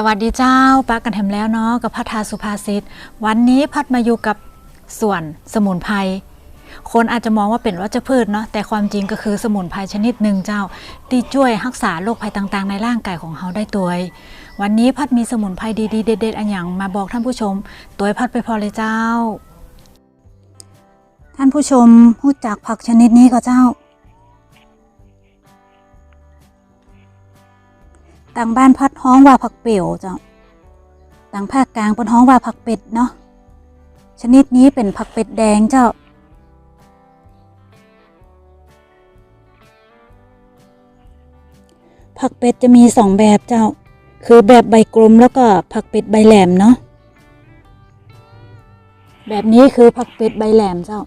สวัสดีเจ้าปากันแถมแล้วเนาะกับพัทาสุภาษิตวันนี้พัดมาอยู่กับส่วนสมุนไพรคนอาจจะมองว่าเป็นวัชพืชเนาะแต่ความจริงก็คือสมุนไพรชนิดหนึ่งเจ้า ที่ช่วยรักษาโรคภัยต่างๆ ในร่างกายของเราได้ตัววันนี้พัดมีสมุนไพรดีๆเด็ดๆอันอย่างมาบอกท่านผู้ชม ตัวพัดไปพอเลยเจ้า ท่านผู้ชมรู้จักผักชนิดนี้ก็เจ้า ต่างบ้านพัดฮ้องว่าผักเปียวเจ้าต่างภาคกลางเป็นฮ้องว่าผักเป็ดเนาะชนิดนี้เป็นผักเป็ดแดงเจ้า ผักเป็ดจะมีสองแบบเจ้า คือแบบใบกลมแล้วก็ผักเป็ดใบแหลมเนาะแบบนี้คือผักเป็ดใบแหลมเจ้า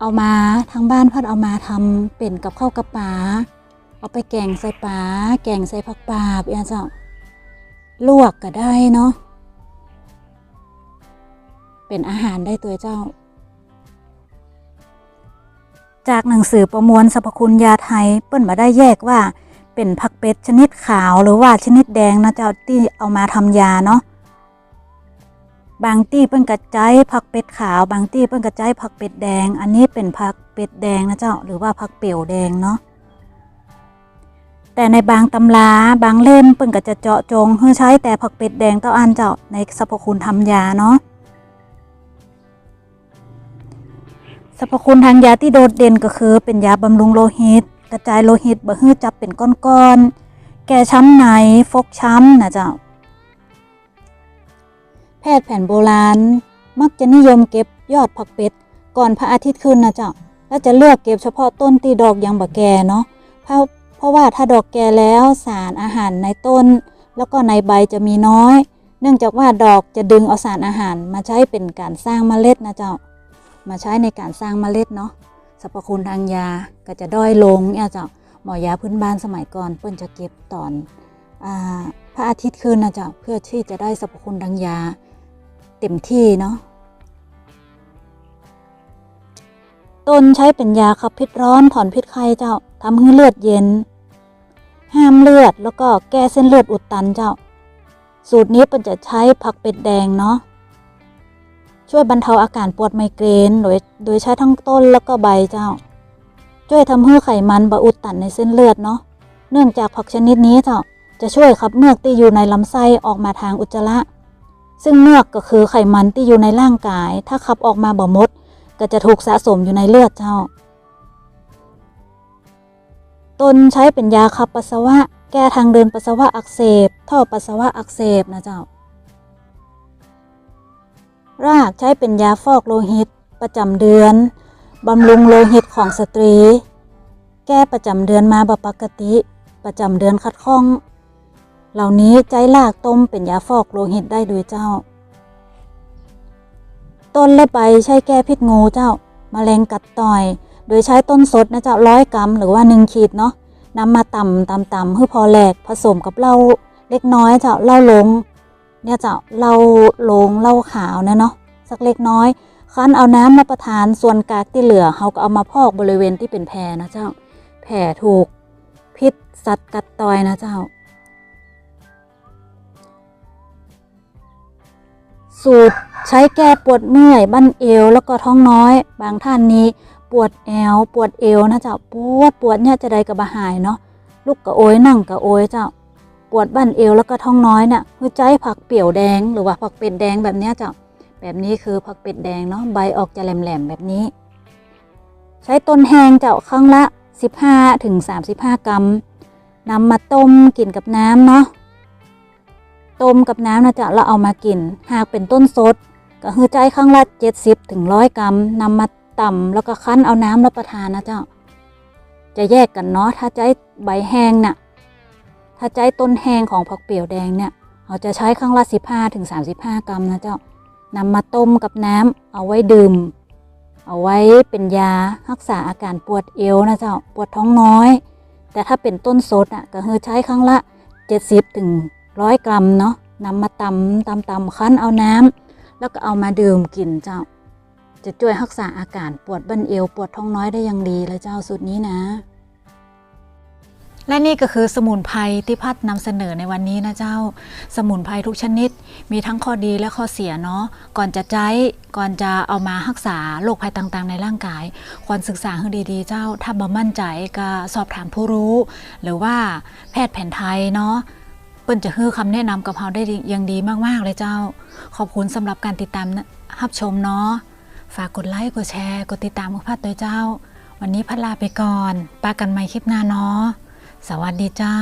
เอามาทางบ้านพัดเอามาทำเป็นกับข้าวกับปลา เอาไปแกงใส่ปลาแกงใส่ผักปลาบอย่างเจ้าลวกก็ได้เนาะเป็นอาหารได้ตัวเจ้า จากหนังสือประมวลสรรพคุณยาไทยเปิ้นมาได้แยกว่า เป็นผักเป็ดชนิดขาวหรือว่าชนิดแดงนะเจ้าที่เอามาทำยาเนาะบางตี้เปิ้นกระจายผักเป็ดขาว บางตี้เปิ้นกระจายผักเป็ดแดง อันนี้เป็นผักเป็ดแดงนะเจ้าหรือว่าผักเปี่ยวแดงเนาะ แต่ในบางตำราบางเล่มเปิ้นก็จะเจาะจงเพื่อใช้แต่ผักเป็ดแดงเต้าอันเจ้าในสรรพคุณทำยาเนาะสรรพคุณทางยาที่โดดเด่นก็คือเป็นยาบำรุงโลหิต กระจายโลหิตบ่ให้จับเป็นก้อนๆ แก้ช้ำในฟกช้ำนะเจ้า แพทย์แผนโบราณ มักจะนิยมเก็บยอดผักเป็ด ก่อนพระอาทิตย์ขึ้นนะเจ้า และจะเลือกเก็บเฉพาะต้นที่ดอกยังบ่แก่เนาะเพราะ เพราะว่าถ้าดอกแก่แล้วสารอาหารในต้น แล้วก็ในใบจะมีน้อย เนื่องจากว่าดอกจะดึงเอาสารอาหารมาใช้เป็นการสร้างเมล็ดนะเจ้า มาใช้ในการสร้างเมล็ดเนาะสรรพคุณทางยาก็จะด้อยลงเนี่ยเจ้าหมอยาพื้นบ้านสมัยก่อนเปิ้นจะเก็บตอนอาพระอาทิตย์ขึ้นนะเจ้าเพื่อที่จะได้สรรพคุณทางยาเต็มที่เนาะ ต้นใช้เป็นยาขับพิษร้อนถอนพิษไข้เจ้าทำให้เลือดเย็น ห้ามเลือดแล้วก็แก้เส้นเลือดอุดตันเจ้า สูตรนี้เป็นจะใช้ผักเป็ดแดงเนาะช่วยบรรเทาอาการปวดไมเกรนโดยโดยใช้ทั้งต้นแล้วก็ใบเจ้า ช่วยทำให้ไขมันบะอุดตันในเส้นเลือดเนาะเนื่องจากผักชนิดนี้เจ้าจะช่วยขับเมือกที่อยู่ในลำไส้ออกมาทางอุจจาระซึ่งเมือกก็คือไขมันที่อยู่ในร่างกาย ถ้าขับออกมาบ่หมด ก็จะถูกสะสมอยู่ในเลือดเจ้า ตนใช้เป็นยาขับปัสสาวะ แก้ทางเดินปัสสาวะอักเสบ ท่อปัสสาวะอักเสบนะเจ้า รากใช้เป็นยาฟอกโลหิต ประจำเดือน บำรุงโลหิตของสตรี แก้ประจำเดือนมาบปกติ ประจำเดือนคัดข้อง เหล่านี้ใจรากต้มเป็นยาฟอกโลหิตได้โดยเจ้า ต้นและใบใช้แก้พิษงูเจ้าแมลงกัดต่อย โดยใช้ต้นสดนะเจ้าร้อยกรัมหรือว่าหนึ่งขีดเนาะนำมาตำตำตำให้พอแหลกผสมกับเหล้าเล็กน้อยเจ้าเหล้าลง เนี่ยเจ้าเหล้าลงเหล้าขาวนะเนาะสักเล็กน้อยคั้นเอาน้ำมาประทานส่วนกากที่เหลือเขาก็เอามาพอกบริเวณที่เป็นแผลนะเจ้า แผลถูกพิษสัตว์กัดต่อยนะเจ้า สูตร ใช้แก้ปวดเมื่อย บั้นเอวแล้วก็ท้องน้อย บางท่านนี้ปวดแอว ปวดเอวนะเจ้าปวดปวดเนี่ยจะได้กระบะหายเนาะลูกกระโอยนั่งกระโอยเจ้าปวดบั้นเอวแล้วก็ท้องน้อยเนี่ยหัวใจผักเปี่ยวแดงหรือว่าผักเป็ดแดงแบบเนี้ยเจ้าแบบนี้คือผักเป็ดแดงเนาะใบออกจะแหลมๆแบบนี้ ใช้ต้นแห้งเจ้าครั้งละ 15ถึง35 กรัมนำมาต้มกินกับน้ำเนาะต้มกับน้ำนะจ๊ะแล้วเอามากิน หากเป็นต้นสด ก็คือใจครั้งละ70ถึง100กรัมนำมาต่ำแล้วก็คั้นเอาน้ำรับประทานนะเจ้า จะแยกกันเนาะถ้าใจใบแห้งน่ะถ้าใจต้นแห้งของผักเปียวแดงเนี่ยเราจะใช้ครั้งละ15ถึง35กรัมนะเจ้านำมาต้มกับน้ำเอาไว้ดื่ม เอาไว้เป็นยารักษาอาการปวดเอวนะเจ้าปวดท้องน้อย แต่ถ้าเป็นต้นสดอะก็คือใช้ครั้งละ 70ถึง100 กรัมเนาะนำมาตำตำตำคั้นเอาน้ำ แล้วก็เอามาดื่มกินเจ้า จะช่วยรักษาอาการปวดบั้นเอวปวดท้องน้อยได้อย่างดีเลยเจ้าสูตรนี้นะ และนี่ก็คือสมุนไพรที่พัดนำเสนอในวันนี้นะเจ้า สมุนไพรทุกชนิด มีทั้งข้อดีและข้อเสียเนาะก่อนจะใช้ก่อนจะเอามารักษาโรคภัยต่างๆ ในร่างกาย ควรศึกษาให้ดีๆ เจ้าถ้าบ่มั่นใจก็สอบถามผู้รู้ หรือว่าแพทย์แผนไทยเนาะ เปิ้นจะให้คำแนะนำกับเราได้อย่างดีมากๆเลยเจ้า ขอบคุณสำหรับการติดตามนะรับชมเนาะฝากกดไลค์กดแชร์กดติดตามกับพัดด้วยเจ้า วันนี้พัดลาไปก่อนปากันใหม่คลิปหน้าเนาะสวัสดีเจ้า